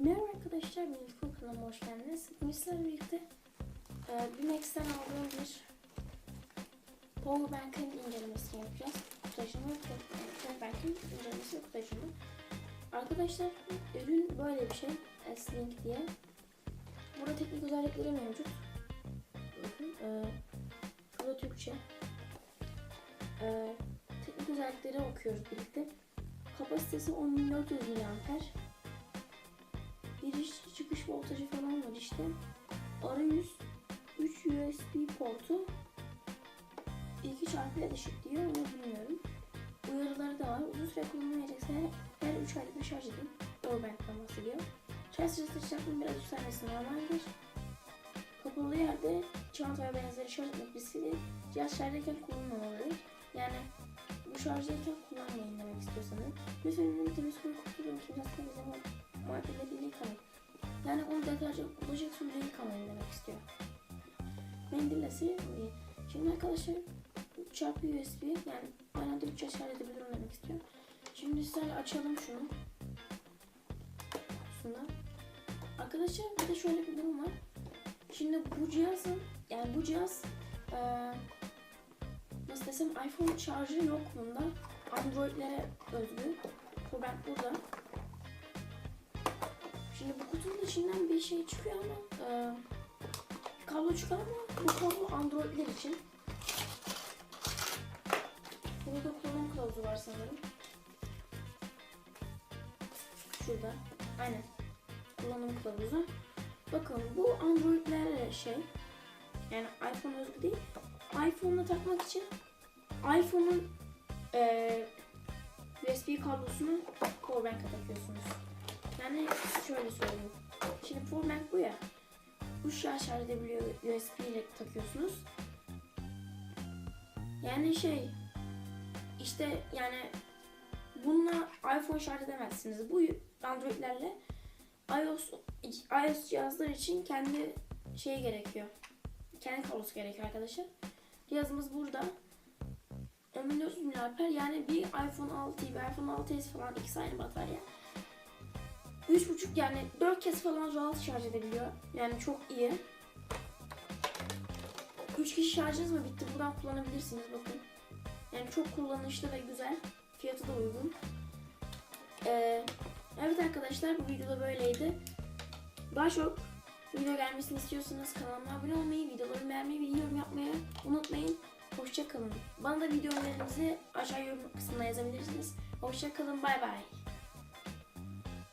Merhaba arkadaşlar, benim kanalıma hoş geldiniz. Bugün sizlerle birlikte e, BİMEX'ten aldığım bir Powerbank'ın incelemesini yapacağız. Ve Powerbank'ın incelemesi kutajını. Arkadaşlar, ürün böyle bir şey. S-Link diye. Burada teknik özellikleri mevcut. Bakın, e, burada Türkçe. E, teknik özellikleri okuyoruz birlikte. Kapasitesi 10.400 mAh. Giriş çıkış voltajı falan var işte. Arayüz 3 USB portu 2 çarpı ışık diyor onu bilmiyorum. Uyarıları da var. Uzun süre kullanılmayacaksa her, her 3 aylık bir şarj edin. Powerbank'tan bahsediyor. Şarj sırasında sıcaklığın biraz yükselmesi normaldir. Kapalı yerde çanta ve benzeri şarj etmek riskli. Cihaz şarjdayken kullanılmalıdır. Yani bu şarjdayken kullanmayın demek istiyorsanız. Lütfen ürünün temiz koyu kutuların kimyasal ve maddeleriyle yıkamayın. Yani onu deterjan bulaşık suyuyla yıkamayın demek istiyor. Mendille silin. Şimdi arkadaşlar 3 çarpı USB yani aynı anda 3 şarj edebilirim demek istiyor. Şimdi sizlerle açalım şunu. Kutusunda. Arkadaşlar bir de şöyle bir durum var. Şimdi bu cihazın yani bu cihaz eee nasıl desem iPhone şarjı yok bunda. Android'lere özgü. Bu ben burada. Şimdi bu kutunun içinden bir şey çıkıyor ama e, kablo çıkıyor ama bu kablo Android'ler için. Burada da kullanım kılavuzu var sanırım. Şurada. Aynen. Kullanım kılavuzu. Bakın bu Android'lerle şey yani iPhone özgü değil. iPhone'la takmak için iPhone'un e, USB kablosunu powerbank'a takıyorsunuz. Yani şöyle söyleyeyim. Şimdi powerbank bu ya. Bu şarj edebiliyor USB ile takıyorsunuz. Yani şey işte yani bununla iPhone şarj edemezsiniz. Bu Android'lerle iOS iOS cihazlar için kendi şey gerekiyor. Kendi kablosu gerekiyor arkadaşlar. Cihazımız burada. 1400 mAh yani bir iPhone 6, bir iPhone 6s falan ikisi aynı batarya. 3.5 yani 4 kez falan rahat şarj edebiliyor. Yani çok iyi. 3 kişi şarjınız mı bitti? Buradan kullanabilirsiniz bakın. Yani çok kullanışlı ve güzel. Fiyatı da uygun. Ee, evet arkadaşlar bu videoda böyleydi. Daha çok video gelmesini istiyorsanız kanalıma abone olmayı, videoları beğenmeyi ve yorum yapmayı unutmayın. Hoşçakalın. Bana da video önerilerinizi aşağı yorum kısmına yazabilirsiniz. Hoşçakalın. Bay bay.